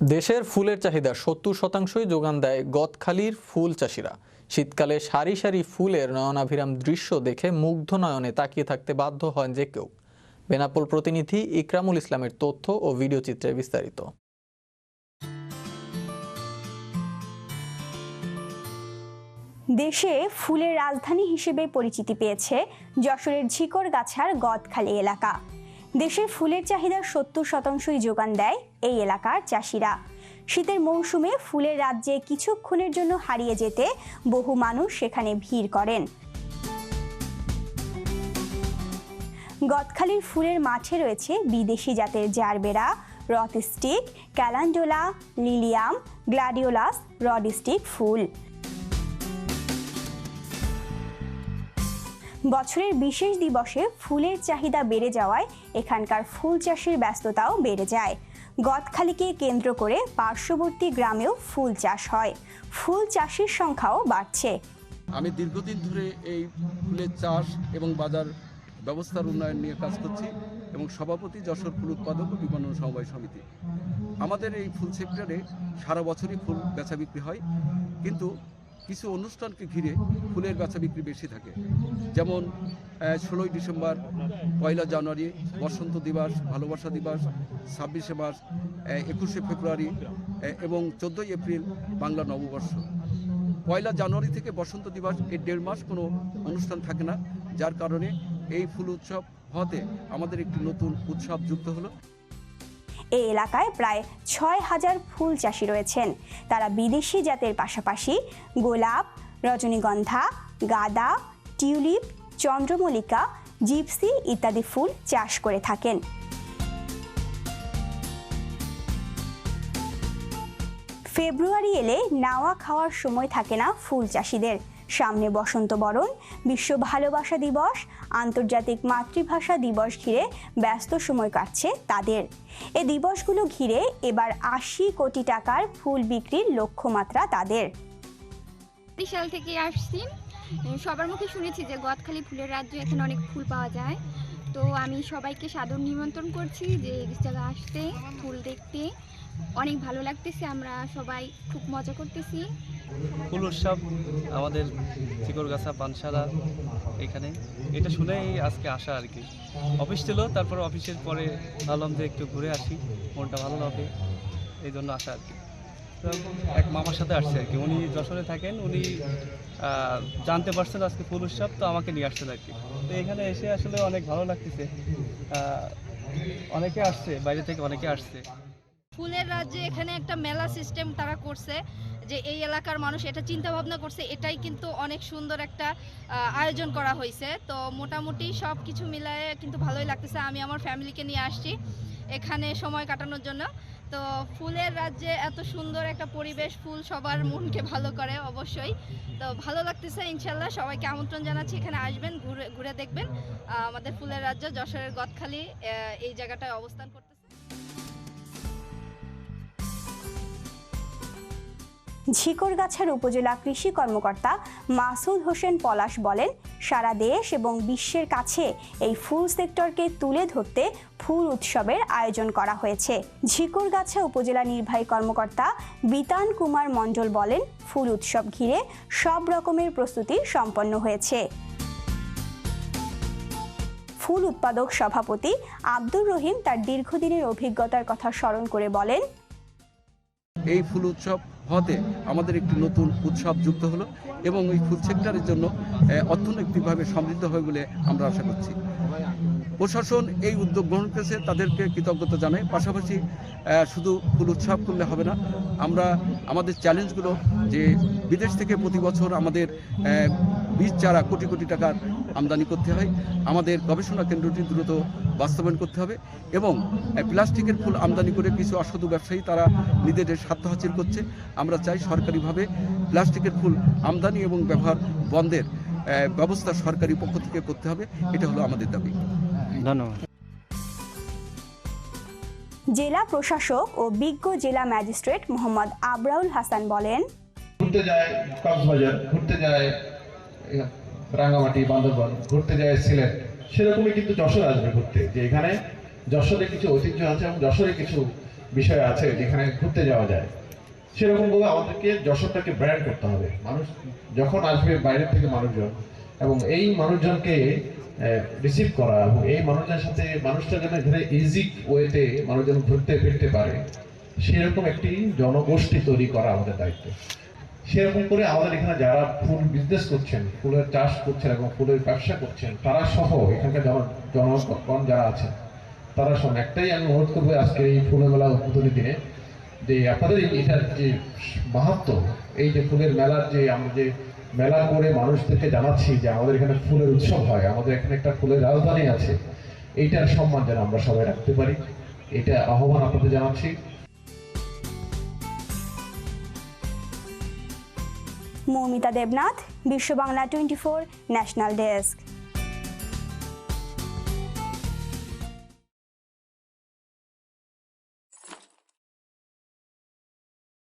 দেশের ফুলের চাহিদা সত্তর শতাংশই যোগান দেয় গদখালির ফুল চাষিরা। শীতকালে সারি সারি ফুলের নয়নাভিরাম দৃশ্য দেখে মুগ্ধ নয়নে তাকিয়ে থাকতে বাধ্য হন যে কেউ। বেনাপোল প্রতিনিধি ইকরামুল ইসলামের তথ্য ও ভিডিও চিত্রে বিস্তারিত। দেশে ফুলের রাজধানী হিসেবে পরিচিতি পেয়েছে যশোরের ঝিকরগাছার গদখালি এলাকা। দেশের ফুলের চাহিদার সত্তর শতাংশই যোগান দেয় এই এলাকার চাষিরা। শীতের মৌসুমে ফুলের রাজ্যে কিছুক্ষণের জন্য হারিয়ে যেতে বহু মানুষ সেখানে ভিড় করেন। গদখালির ফুলের মাঠে রয়েছে বিদেশি জাতের জারবেরা রথস্টিক ক্যালান্ডোলা, লিলিয়াম, গ্লাডিওলাস রডস্টিক ফুল। বছরের বিশেষ দিবসে ফুলের চাহিদা বেড়ে যাওয়ায় এখানকার ফুল চাষের ব্যস্ততাও বেড়ে যায়। গদখালিকে কেন্দ্র করে পার্শ্ববর্তী গ্রামেও ফুল চাষ হয়। ফুল চাষের সংখ্যাও বাড়ছে। আমি দীর্ঘদিন ধরে এই ফুলের চাষ এবং বাজার ব্যবস্থার উন্নয়ন নিয়ে কাজ করছি এবং সভাপতি যশোর ফুল উৎপাদক ও বিপণন সমবায় সমিতি। আমাদের এই ফুল সেক্টরে সারা বছরই ফুল বেচা বিক্রি হয়। কিন্তু কিছু অনুষ্ঠানকে ঘিরে ফুলের বেচা বিক্রি বেশি থাকে। যেমন ষোলোই ডিসেম্বর, পয়লা জানুয়ারি, বসন্ত দিবস, ভালোবাসা দিবস, ছাব্বিশে মার্চ একুশে ফেব্রুয়ারি এবং চোদ্দোই এপ্রিল বাংলা নববর্ষ। পয়লা জানুয়ারি থেকে বসন্ত দিবস এই দেড় মাস কোনো অনুষ্ঠান থাকে না, যার কারণে এই ফুল উৎসব হতে আমাদের একটি নতুন উৎসব যুক্ত হলো। এই এলাকায় প্রায় ছয় হাজার ফুল চাষি রয়েছেন। তারা বিদেশি জাতের পাশাপাশি গোলাপ, রজনীগন্ধা, গাঁদা, টিউলিপ, চন্দ্রমল্লিকা, জিপসি ইত্যাদি ফুল চাষ করে থাকেন। ফেব্রুয়ারি এলে নাওয়া খাওয়ার সময় থাকে না ফুল চাষিদের। সামনে বসন্ত বরণ, বিশ্ব ভালোবাসা দিবস, আন্তর্জাতিক মাতৃভাষা দিবস ঘিরে ব্যস্ত সময় কাটছে তাদের। এ দিবসগুলো ঘিরে এবার আশি কোটি টাকার ফুল বিক্রির লক্ষ্যমাত্রা তাদের। বিশাল থেকে আসছি। সবার মুখে শুনেছি যে গদখালি ফুলের রাজ্য এখানে অনেক ফুল পাওয়া যায়। তো আমি সবাইকে সাদর নিমন্ত্রণ করছি যে এই জায়গায় আসতে, ফুল দেখতে। অনেক ভালো লাগতেছে, আমরা সবাই খুব মজা করতেছি। ফুল উৎসব আমাদের চিকরগাছা, পানশালা এখানে। এটা শুনেই আজকে আসা আর কি। অফিস ছিল, তারপর অফিসের পরে ভাবলাম যে একটু ঘুরে আসি, মনটা ভালো হবে, এই জন্য আসা আর কি। এক মামার সাথে আসছে আর কি। উনি যশোরে থাকেন, উনি জানতে পারছেন আজকে ফুল উৎসব তো আমাকে নিয়ে আসছেন আর কি। তো এখানে এসে আসলে অনেক ভালো লাগতেছে। অনেকে আসছে, বাইরে থেকে অনেকে আসছে। ফুলের রাজ্যে এখানে একটা মেলা সিস্টেম তারা করছে। যে এই এলাকার মানুষ এটা চিন্তা ভাবনা করছে, এটাই কিন্তু অনেক সুন্দর একটা আয়োজন করা হয়েছে। তো মোটামুটি সব কিছু মিলায়ে কিন্তু ভালোই লাগতেছে। আমি আমার ফ্যামিলিকে নিয়ে আসছি এখানে সময় কাটানোর জন্য। তো ফুলের রাজ্যে এত সুন্দর একটা পরিবেশ, ফুল সবার মনকে ভালো করে অবশ্যই। তো ভালো লাগতেছে ইনশাল্লাহ সবাইকে আমন্ত্রণ জানাচ্ছি। এখানে আসবেন, ঘুরে ঘুরে দেখবেন আমাদের ফুলের রাজ্য যশোরের গদখালি এই জায়গাটায় অবস্থান করতেছে ঝিকরগাছার উপজেলা কৃষি কর্মকর্তা মাসুদ হোসেন পলাশ বলেন, সারা দেশ এবং বিশ্বের কাছে এই ফুল সেক্টরকে তুলে ধরতে ফুল উৎসবের আয়োজন করা হয়েছে। ঝিকরগাছা উপজেলা নির্বাহী কর্মকর্তা বিতান কুমার মণ্ডল বলেন, ফুল উৎসব ঘিরে সব রকমের প্রস্তুতি সম্পন্ন হয়েছে। ফুল উৎপাদক সভাপতি আব্দুর রহিম তার দীর্ঘদিনের অভিজ্ঞতার কথা স্মরণ করে বলেন, এই ফুল উৎসব হতে আমাদের একটি নতুন উৎসব যুক্ত হলো এবং এই ফুল সেক্টরের জন্য অর্থনৈতিকভাবে সমৃদ্ধ হবে বলে আমরা আশা করছি। প্রশাসন এই উদ্যোগ গ্রহণ করেছে, তাদেরকে কৃতজ্ঞতা জানাই। পাশাপাশি শুধু ফুল উৎসব করলে হবে না, আমরা আমাদের চ্যালেঞ্জগুলো যে বিদেশ থেকে প্রতি বছর আমাদের বীজ চারা কোটি কোটি টাকার আমদানি করতে হয়, আমাদের গবেষণা কেন্দ্রটি দ্রুত বাস্তবায়ন করতে হবে এবং প্লাস্টিকের ফুল আমদানি করে কিছু অসাধু ব্যবসায়ী তারা নিজেদের স্বার্থ হাসিল করছে। আমরা চাই সরকারিভাবে প্লাস্টিকের ফুল আমদানি এবং ব্যবহার বন্ধের ব্যবস্থা সরকারি পক্ষ থেকে করতে হবে। এটা হলো আমাদের দাবি। ধন্যবাদ। জেলা প্রশাসক ও বিজ্ঞ জেলা ম্যাজিস্ট্রেট মোহাম্মদ আবরাউল হাসান বলেন ঘুরতে যায় কক্সবাজার ঘুরতে যায় রাঙ্গামাটি বান্দরবান ঘুরতে যায় সিলেট। সেরকমই কিন্তু যশোর আসবে ঘুরতে, যে এখানে যশোরে কিছু ঐতিহ্য আছে এবং যশোরে কিছু বিষয় আছে যেখানে ঘুরতে যাওয়া যায়। সেরকম ভাবে আমাদেরকে যশোরটাকে ব্র্যান্ড করতে হবে। মানুষ যখন আসবে বাইরে থেকে মানুষজন, এবং এই মানুষজনকে রিসিভ করা এবং এই মানুষজনের সাথে মানুষটা যেন এখানে ইজি ওয়েতে মানুষজন ঘুরতে ফিরতে পারে, সেরকম একটি জনগোষ্ঠী তৈরি করা আমাদের দায়িত্ব। সেরকম করে আমাদের এখানে যারা ফুল বিজনেস করছেন, ফুলের চাষ করছেন এবং ফুলের ব্যবসা করছেন, তারা সহ এখানকার জন, জনগণ যারা আছেন, তারা সব একটাই আমি অনুরোধ করব আজকে এই ফুলের মেলা উদ্বোধনী দিনে যে আপনাদের এটার যে মাহাত্ম, এই যে ফুলের মেলার যে আমরা যে মেলা করে মানুষদেরকে জানাচ্ছি যে আমাদের এখানে ফুলের উৎসব হয়, আমাদের এখানে একটা ফুলের রাজধানী আছে, এইটার সম্মান যেন আমরা সবাই রাখতে পারি, এটা আহ্বান আপনাদের জানাচ্ছি। Moumita Debnath Biswa Bangla twenty four national desk.